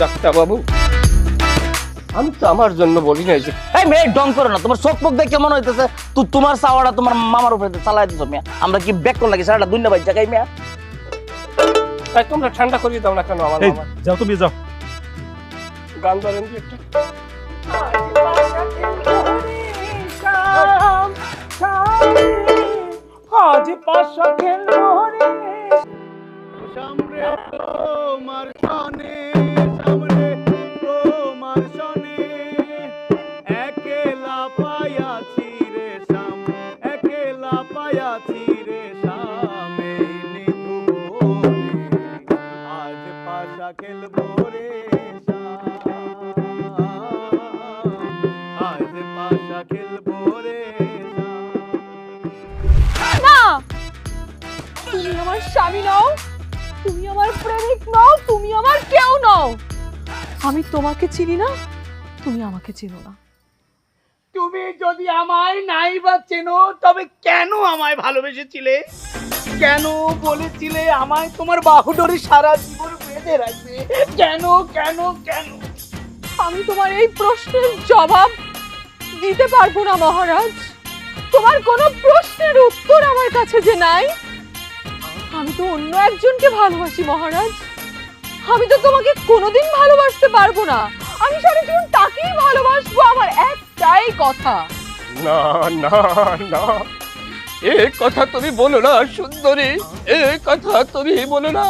Doctor বাবু আমি তো আমার জন্য বলি নাই যে এই মেয়ে ডং করো না। তোমার চোখ মুখ দেখে মনে হইতেছে তুই তোমার চাওয়াটা তোমার মামার উপরে চালাই দিছো মেয়া। আমরা কি ব্যাক করলাম সারাটা দুই বাচ্চা খাই মেয়া। তাই তোমরা ঠান্ডা করিয়ে দাও না কেন আমার মামা? যাও তুমি যাও। গান ধরেন কি একটা? আজ পাশা খেলো রে সামনে তোমার না! আমার স্বামী নও, তুমি আমার তুমি আমার কেউ নও। আমি তোমাকে চিনি না, তুমি আমাকে চিনো না। তুমি যদি আমায় নাই বা চেনো, তবে কেন আমায় ভালোবেসেছিলে? কেন বলেছিলে আমায় তোমার বাহুডোরে সারা জীবন বেঁধে রাখবে? কেন কেন কেন? আমি তোমার এই প্রশ্নের জবাব দিতে পারব না, মহারাজ। তোমার কোনো প্রশ্নের উত্তর আমার কাছে যে নাই, আমি তো অন্য একজনকে ভালোবাসি, মহারাজ। আমি তো তোমাকে কোনোদিন ভালোবাসতে পারব না। আমি সারা জীবন তাকেই আমার একটাই কথা। না না না। এ কথা তুমি বলো না সুন্দরী। এ কথা তুমি বলো না।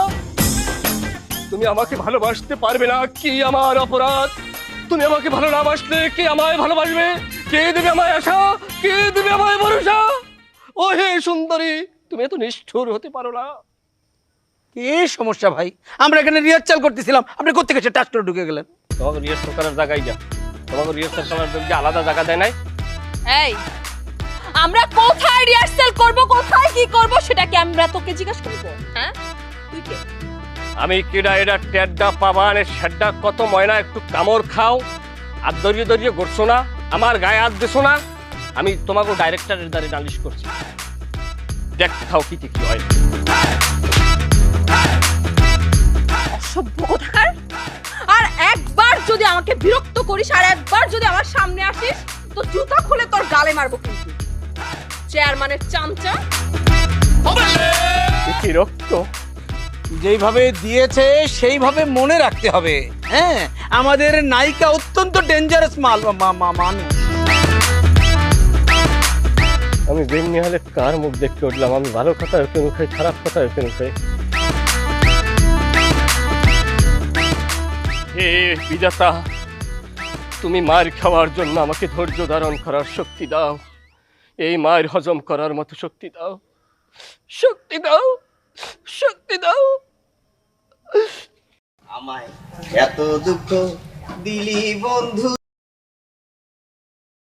তুমি আমাকে ভালোবাসতে পারবে না কি আমার অপরাধ? তুমি আমাকে ভালো না বাসলে কে আমায় ভালোবাসবে? কে দেবে আমায় আশা? কে দেবে আমায় ভরসা? ও হে সুন্দরী তুমি এত নিষ্ঠুর হতে পারো না। কি সমস্যা ভাই? আমরা এখানে রিহার্সাল করতেছিলাম। আপনি কোথেকে সে টাচ করে ঢুকে গেলেন? তোমাকে রিহার্সাল করার জায়গায় যা। তোমাকে রিহার্সাল করার জন্য আলাদা জায়গা দেয় নাই? এই আমরা কোথায় রিহার্সাল করব কোথায় কি করব সেটা কি আমরা তোকে জিজ্ঞাসা করব? হ্যাঁ? তুই কে? আমি কিডা এটা টেড্ডা পাবান শেড্ডা কত ময়না একটু কামড় খাও। আর দরিয়ে দরিয়ে না আমার গায়ে হাত দিছো না। আমি তোমাকে ডাইরেক্টরের দ্বারে নালিশ করছি। দেখতে খাও কি কি হয়। অসভ্য কোথাকার। আর একবার যদি আমাকে বিরক্ত করিস আর একবার যদি আমার সামনে আসিস তো জুতা খুলে তোর গালে মারবো কিন্তু। চেয়ারম্যানের চামচা। কি রক্ত? যেইভাবে দিয়েছে সেইভাবে মনে রাখতে হবে। হ্যাঁ আমাদের নায়িকা অত্যন্ত ডেঞ্জারাস মাল মা- মা- মানুষ। আমি বেমনি হলে কার মুখ দেখতে উঠলাম? আমি ভালো কথা কেন খাই খারাপ কথা কেন খাই হে বিজাতা তুমি মায়ের খাওয়ার জন্য আমাকে ধৈর্য ধারণ করার শক্তি দাও। এই মায়ের হজম করার মতো শক্তি দাও। শক্তি দাও। শক্তি দাও। আমায় এত দুঃখ দিলি বন্ধু